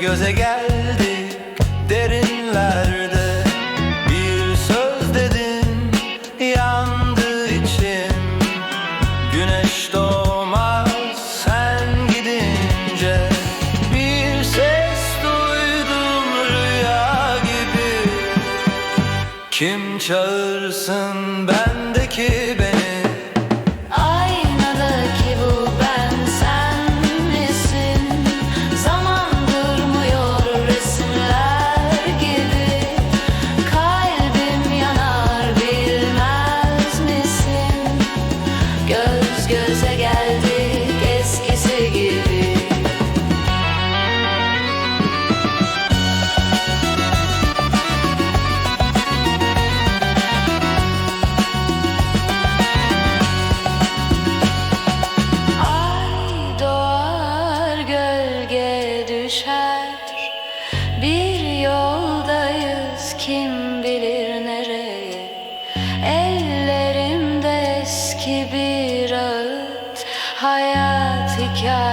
göze geldik derinlerde. Bir söz dedin yandı içim. Güneş doğmaz sen gidince Bir ses duydum rüya gibi. Kim çağırsın ben Bir yoldayız kim bilir nereye? Ellerimde eski bir ağıt Hayat hikaye